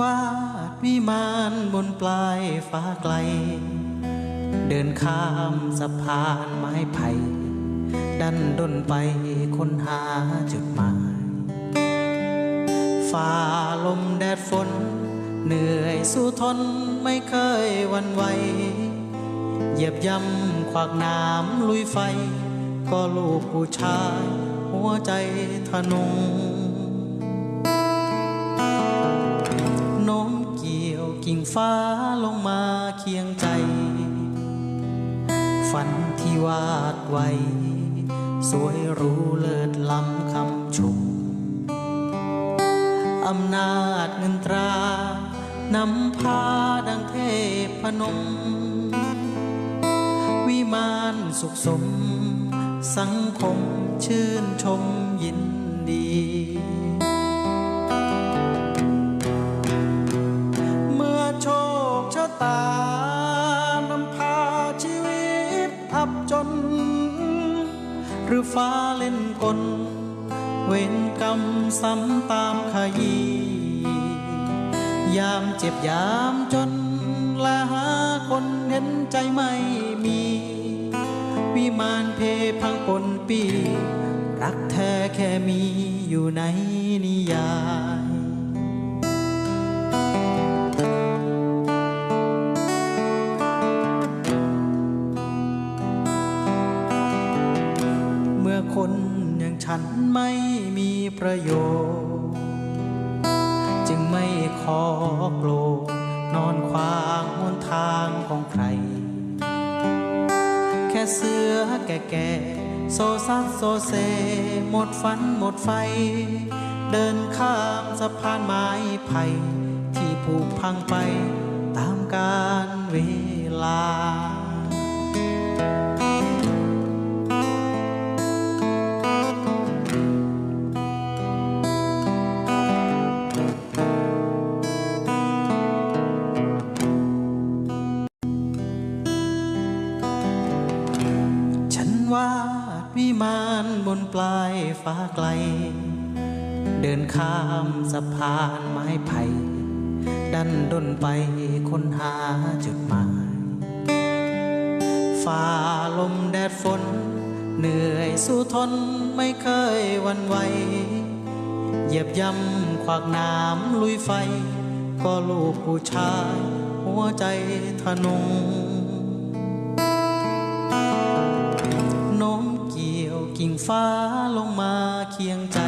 วาดวิมานบนปลายฟ้าไกล เดินข้ามสะพานไม้ไผ่ดันดนไปค้นหาจุดหมายฝ่าลมแดดฝน เหนื่อยสู้ทนไม่เคยวันไหวเหยียบย่ำขวากน้ำลุยไฟ ก็ลูกผู้ชาย หัวใจทะนง ฟ้าลงมาเคียงใจ ฝันที่วาดไว้ สวยรู้เลิศล้ำคำชม อำนาจเงินตรานำพาดังเทพพนม วิมานสุขสม สังคมชื่นชมยินดี รือฟ้าเล่นกล เวรกรรมซ้ำตามขยียามเจ็บยามจน และหาคนเห็นใจไม่มี วิมานเพพังปนปี รักแท้แค่มีอยู่ในนิยาย คนอย่างฉันไม่มีประโยชน์ จึงไม่ขอโกรธนอนควางหนทางของใคร แค่เสือแก่ๆโซซัดโซเซ หมดฝันหมดไฟ เดินข้ามสะพานไม้ไผ่ที่ผูกพังไปตามกาลเวลา วิมานบนปลายฟ้าไกล เดินข้ามสะพานไม้ไผ่ดันดนไปค้นหาจุดหมายฝ่าลมแดดฝน เหนื่อยสู้ทนไม่เคยวันไหวเหยียบย่ำขวากน้ำลุยไฟ ก็ลูกผู้ชาย หัวใจทะนง กิ่งฟ้าลงมาเคียงใจ